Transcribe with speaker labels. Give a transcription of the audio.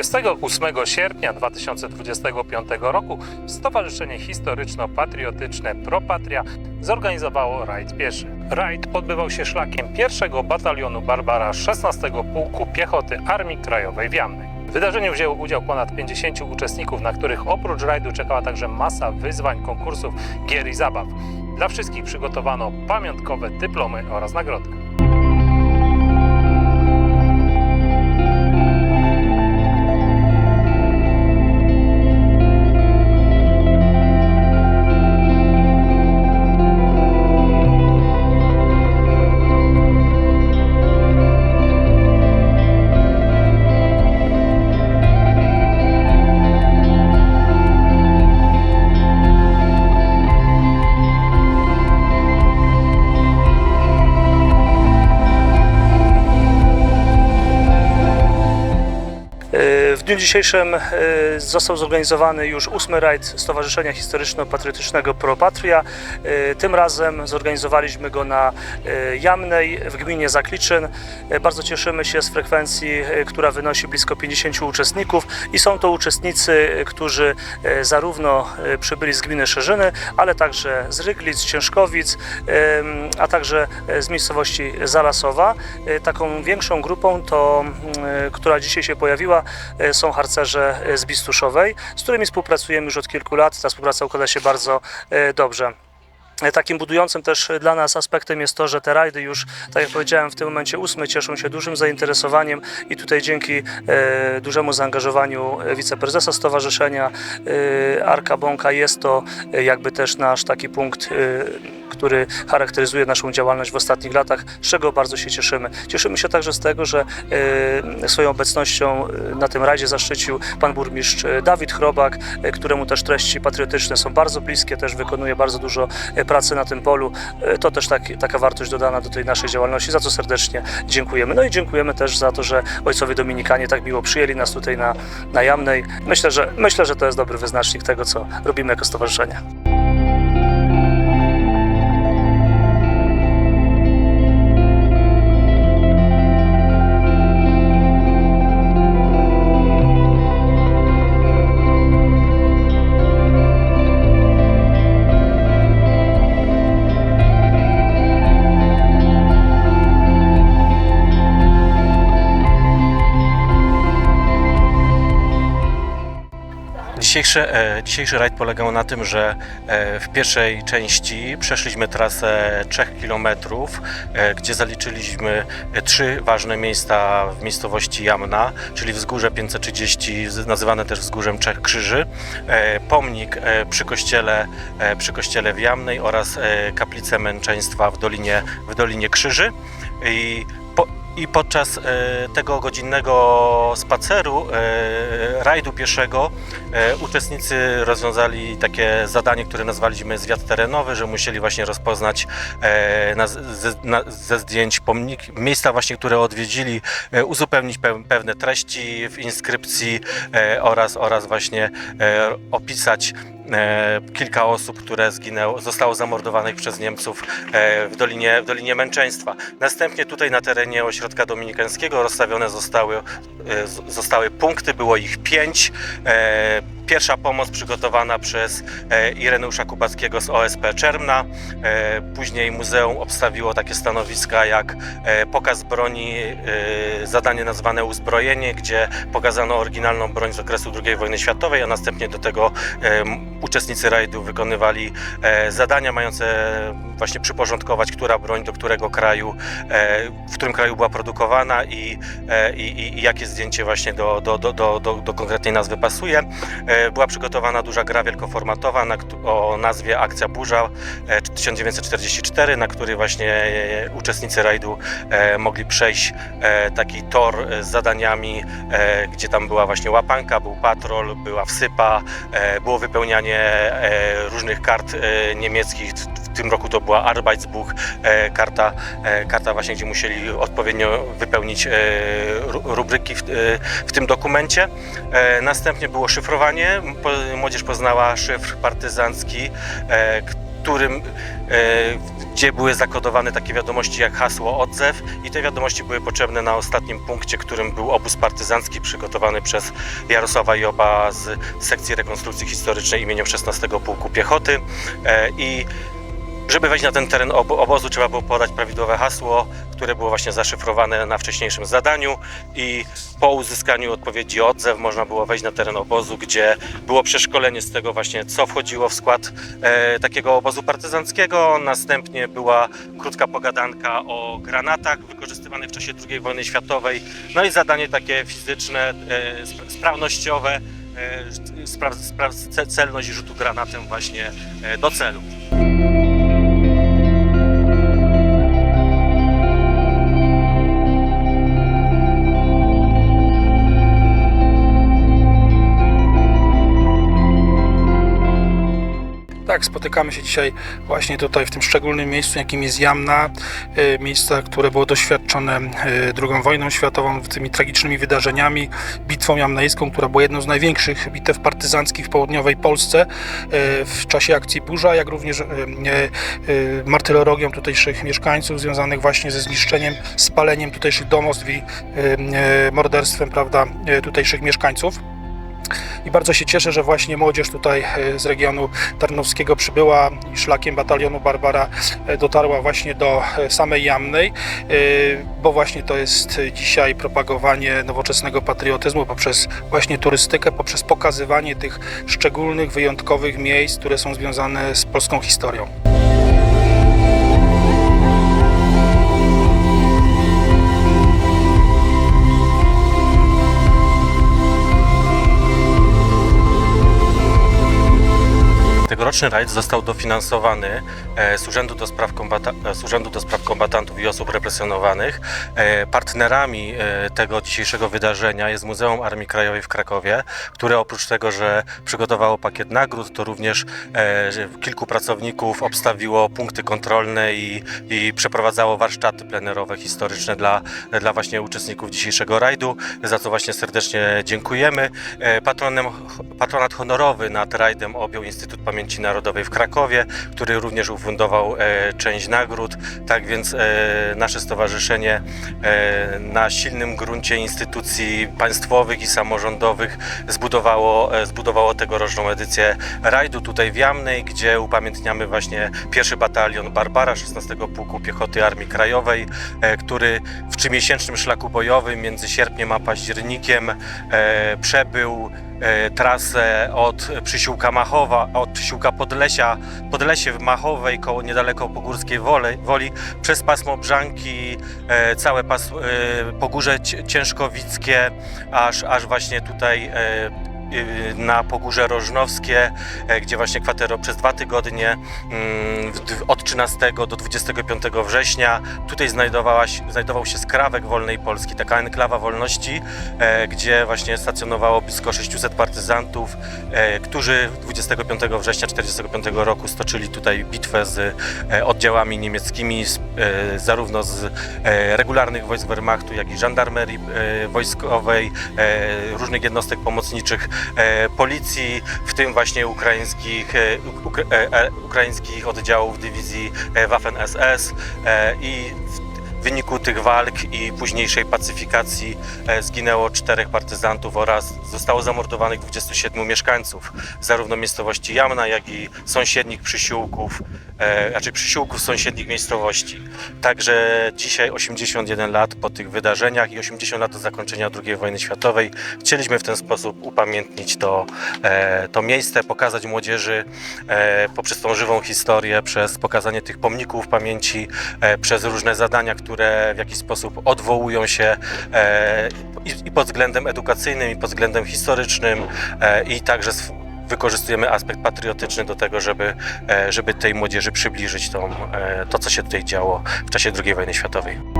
Speaker 1: 28 sierpnia 2025 roku Stowarzyszenie Historyczno-Patriotyczne Propatria zorganizowało rajd pieszy. Rajd odbywał się szlakiem pierwszego batalionu Barbara 16 Pułku Piechoty Armii Krajowej w Jamnej. W wydarzeniu wzięło udział ponad 50 uczestników, na których oprócz rajdu czekała także masa wyzwań, konkursów, gier i zabaw. Dla wszystkich przygotowano pamiątkowe dyplomy oraz nagrody.
Speaker 2: Dniu dzisiejszym e, został zorganizowany już ósmy rajd Stowarzyszenia Historyczno-Patriotycznego Pro Patria. E, Tym razem zorganizowaliśmy go na e, Jamnej w gminie Zakliczyn. Bardzo cieszymy się z frekwencji, która wynosi blisko 50 uczestników i są to uczestnicy, którzy zarówno przybyli z gminy Szerzyny, ale także z Ryglic, Ciężkowic, a także z miejscowości Zalasowa. Taką większą grupą, to, która dzisiaj się pojawiła, są harcerze e, z Bistuszowej, z którymi współpracujemy już od kilku lat. Ta współpraca układa się bardzo e, dobrze. E, Takim budującym też dla nas aspektem jest to, że te rajdy już, tak jak powiedziałem, w tym momencie ósmy cieszą się dużym zainteresowaniem i tutaj dzięki e, dużemu zaangażowaniu wiceprezesa stowarzyszenia e, Arka Bąka jest to e, jakby też nasz taki punkt, e, który charakteryzuje naszą działalność w ostatnich latach, z czego bardzo się cieszymy. Cieszymy się także z tego, że e, swoją obecnością e, na tym rajdzie zaszczycił pan burmistrz e, Dawid Chrobak, któremu też treści patriotyczne są bardzo bliskie, też wykonuje bardzo dużo pracy na tym polu. To też tak, taka wartość dodana do tej naszej działalności, za co serdecznie dziękujemy. No i dziękujemy też za to, że ojcowie Dominikanie tak miło przyjęli nas tutaj na, na Jamnej. Myślę że, myślę, że to jest dobry wyznacznik tego, co robimy jako stowarzyszenie.
Speaker 3: Dzisiejszy, e, dzisiejszy rajd polegał na tym, że e, w pierwszej części przeszliśmy trasę 3 km, e, gdzie zaliczyliśmy trzy ważne miejsca w miejscowości Jamna, czyli wzgórze 530, z- nazywane też wzgórzem Trzech Krzyży, pomnik przy kościele, przy kościele w Jamnej oraz kaplicę męczeństwa w Dolinie, w Dolinie Krzyży. I po, i podczas e, tego godzinnego spaceru, e, rajdu pieszego, e, uczestnicy rozwiązali takie zadanie, które nazwaliśmy zwiat terenowy, że musieli właśnie rozpoznać e, na, ze, na, ze zdjęć pomnik, miejsca właśnie, które odwiedzili, e, uzupełnić pe, pewne treści w inskrypcji e, oraz, oraz właśnie e, opisać kilka osób, które zginęło, zostało zamordowanych przez Niemców e, w Dolinie, w Dolinie Męczeństwa. Następnie tutaj na terenie ośrodka dominikańskiego rozstawione zostały, e, zostały punkty, było ich pięć. Pierwsza pomoc przygotowana przez e, Ireneusza Kubackiego z OSP Czermna. E, Później muzeum obstawiło takie stanowiska jak e, pokaz broni, zadanie nazwane uzbrojenie, gdzie pokazano oryginalną broń z okresu II wojny światowej, a następnie do tego uczestnicy rajdu wykonywali zadania mające właśnie przyporządkować, która broń do którego kraju, w którym kraju była produkowana i, i, i- jakie zdjęcie właśnie do, do, do, do, do konkretnej nazwy pasuje. E, Była przygotowana duża gra wielkoformatowa na, o nazwie Akcja Burza e, 1944, na której właśnie e, uczestnicy rajdu e, mogli przejść e, taki tor e, z zadaniami, e, gdzie tam była właśnie łapanka, był patrol, była wsypa, e, było wypełnianie e, różnych kart e, niemieckich. W tym roku to była Arbeitsbuch, e, karta, e, karta właśnie, gdzie musieli odpowiednio wypełnić e, ru- rubryki w, w tym dokumencie. Następnie było szyfrowanie. Młodzież poznała szyfr partyzancki, którym, gdzie były zakodowane takie wiadomości jak hasło odzew i te wiadomości były potrzebne na ostatnim punkcie, którym był obóz partyzancki przygotowany przez Jarosława Joba z sekcji rekonstrukcji historycznej imieniem 16 Pułku Piechoty i żeby wejść na ten teren obo- obozu trzeba było podać prawidłowe hasło, które było właśnie zaszyfrowane na wcześniejszym zadaniu i po uzyskaniu odpowiedzi odzew można było wejść na teren obozu, gdzie było przeszkolenie z tego właśnie, co wchodziło w skład e, takiego obozu partyzanckiego. Następnie była krótka pogadanka o granatach wykorzystywanych w czasie II wojny światowej. No i zadanie takie fizyczne, e, sp- sprawnościowe, e, spra- spra- ce- celność rzutu granatem właśnie e, do celu.
Speaker 4: Tak, spotykamy się dzisiaj właśnie tutaj w tym szczególnym miejscu, jakim jest Jamna. e, Miejsce, które było doświadczone II wojną światową, tymi tragicznymi wydarzeniami, bitwą jamnejską, która była jedną z największych bitew partyzanckich w południowej Polsce e, w czasie akcji Burza, jak również martyrologią tutejszych mieszkańców związanych właśnie ze zniszczeniem, spaleniem tutejszych domostw i morderstwem, prawda, tutejszych mieszkańców. I bardzo się cieszę, że właśnie młodzież tutaj e, z regionu tarnowskiego przybyła i szlakiem batalionu Barbara e, dotarła właśnie do e, samej Jamnej, bo właśnie to jest dzisiaj propagowanie nowoczesnego patriotyzmu poprzez właśnie turystykę, poprzez pokazywanie tych szczególnych, wyjątkowych miejsc, które są związane z polską historią.
Speaker 3: Tegoroczny rajd został dofinansowany e, z Urzędu do Spraw, Kombata- e, z Urzędu do Spraw Kombatantów i Osób Represjonowanych. E, Partnerami tego dzisiejszego wydarzenia jest Muzeum Armii Krajowej w Krakowie, które oprócz tego, że przygotowało pakiet nagród, to również kilku pracowników obstawiło punkty kontrolne i, i przeprowadzało warsztaty plenerowe historyczne dla, dla właśnie uczestników dzisiejszego rajdu, za co właśnie serdecznie dziękujemy. Patronem, patronat honorowy nad rajdem objął Instytut Pamięci Narodowej w Krakowie, który również ufundował e, część nagród. Tak więc e, nasze stowarzyszenie e, na silnym gruncie instytucji państwowych i samorządowych zbudowało, zbudowało tegoroczną edycję rajdu tutaj w Jamnej, gdzie upamiętniamy właśnie pierwszy batalion Barbara 16 Pułku Piechoty Armii Krajowej, który w trzymiesięcznym szlaku bojowym między sierpniem a październikiem przebył trasę od Przysiłka Machowa, od Przysiłka Podlesia, Podlesie w Machowej, koło niedaleko Pogórskiej Woli, Woli przez pasmo Brzanki, e, całe pas, e, Pogórze Ci- Ciężkowickie, aż, aż właśnie tutaj e, na Pogórze Rożnowskie, e, gdzie właśnie kwatero przez dwa tygodnie mm, od 13 do 25 września. Tutaj znajdowała znajdował się skrawek Wolnej Polski, taka enklawa wolności, e, gdzie właśnie stacjonowało blisko 600 partyzantów, e, którzy 25 września 1945 roku stoczyli tutaj bitwę z oddziałami niemieckimi, zarówno z regularnych wojsk Wehrmachtu, jak i żandarmerii wojskowej, różnych jednostek pomocniczych policji, w tym właśnie ukraińskich, e, uk- e, e, ukraińskich oddziałów dywizji e, Waffen-SS e, i w w wyniku tych walk i późniejszej pacyfikacji e, zginęło czterech partyzantów oraz zostało zamordowanych 27 mieszkańców zarówno miejscowości Jamna, jak i sąsiednich przysiłków, e, znaczy przysiłków sąsiednich miejscowości. Także dzisiaj 81 lat po tych wydarzeniach i 80 lat od zakończenia II wojny światowej chcieliśmy w ten sposób upamiętnić to, e, to miejsce, pokazać młodzieży e, poprzez tą żywą historię, przez pokazanie tych pomników pamięci, przez różne zadania, które w jakiś sposób odwołują się e, i, pod względem edukacyjnym, i pod względem historycznym, e, i także wykorzystujemy aspekt patriotyczny do tego, żeby, e, żeby tej młodzieży przybliżyć tą, to, co się tutaj działo w czasie II wojny światowej.